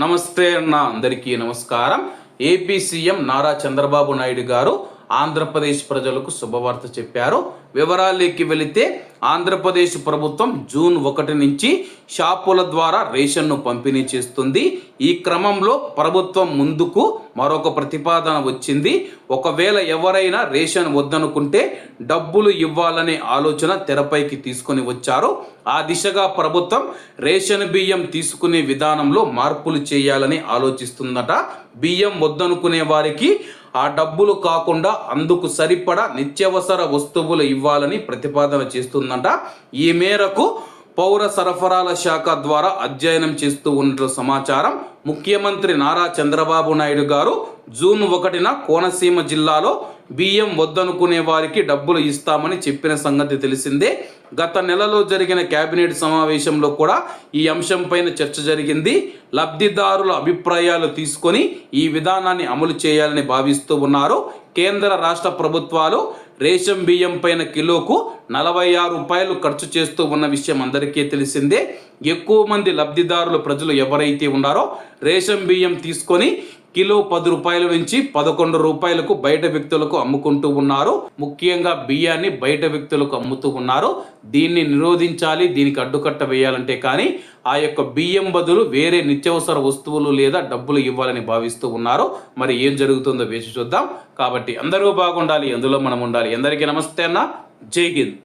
నమస్తే అన్న అందరికీ నమస్కారం. ఏపీ సీఎం నారా చంద్రబాబు నాయుడు గారు ఆంధ్రప్రదేశ్ ప్రజలకు శుభవార్త చెప్పారు. వివరాల్లోకి వెళితే ఆంధ్రప్రదేశ్ ప్రభుత్వం జూన్ ఒకటి నుంచి షాపుల ద్వారా రేషన్ను పంపిణీ చేస్తుంది. ఈ క్రమంలో ప్రభుత్వం ముందుకు మరొక ప్రతిపాదన వచ్చింది. ఒకవేళ ఎవరైనా రేషన్ వద్దనుకుంటే డబ్బులు ఇవ్వాలనే ఆలోచన తెరపైకి తీసుకొని వచ్చారు. ఆ దిశగా ప్రభుత్వం రేషన్ బియ్యం తీసుకునే విధానంలో మార్పులు చేయాలని ఆలోచిస్తుందట. బియ్యం వద్దనుకునే వారికి ఆ డబ్బులు కాకుండా అందుకు సరిపడా నిత్యావసర వస్తువులు ఇవ్వాలని ప్రతిపాదన చేస్తుందంట ఈ మేరకు పౌర సరఫరాల శాఖ ద్వారా అధ్యయనం చేస్తూ ఉన్నట్లు సమాచారం ముఖ్యమంత్రి నారా చంద్రబాబు నాయుడు గారు జూన్ ఒకటిన కోనసీమ జిల్లాలో బియ్యం వద్దనుకునే వారికి డబ్బులు ఇస్తామని చెప్పిన సంగతి తెలిసిందే. గత నెలలో జరిగిన కేబినెట్ సమావేశంలో కూడా ఈ అంశంపైన చర్చ జరిగింది. లబ్ధిదారుల అభిప్రాయాలు తీసుకొని ఈ విధానాన్ని అమలు చేయాలని భావిస్తూ ఉన్నారు. కేంద్ర రాష్ట్ర ప్రభుత్వాలు రేషన్ బియ్యం పైన కిలోకు నలభై ఆరు రూపాయలు ఖర్చు చేస్తూ ఉన్న విషయం అందరికీ తెలిసిందే. ఎక్కువ మంది లబ్ధిదారులు ప్రజలు ఎవరైతే ఉన్నారో రేషన్ బియ్యం తీసుకొని కిలో పది రూపాయల నుంచి పదకొండు రూపాయలకు బయట వ్యక్తులకు అమ్ముకుంటూ ఉన్నారు. ముఖ్యంగా బియ్యాన్ని బయట వ్యక్తులకు అమ్ముతూ ఉన్నారు. దీన్ని నిరోధించాలి దీనికి అడ్డుకట్ట వేయాలంటే కానీ ఆ యొక్క బియ్యం బదులు వేరే నిత్యావసర వస్తువులు లేదా డబ్బులు ఇవ్వాలని భావిస్తూ ఉన్నారు. మరి ఏం జరుగుతుందో వేసి చూద్దాం. కాబట్టి అందరూ బాగుండాలి అందులో మనం ఉండాలి. అందరికీ నమస్తే అన్న. జై హింద్.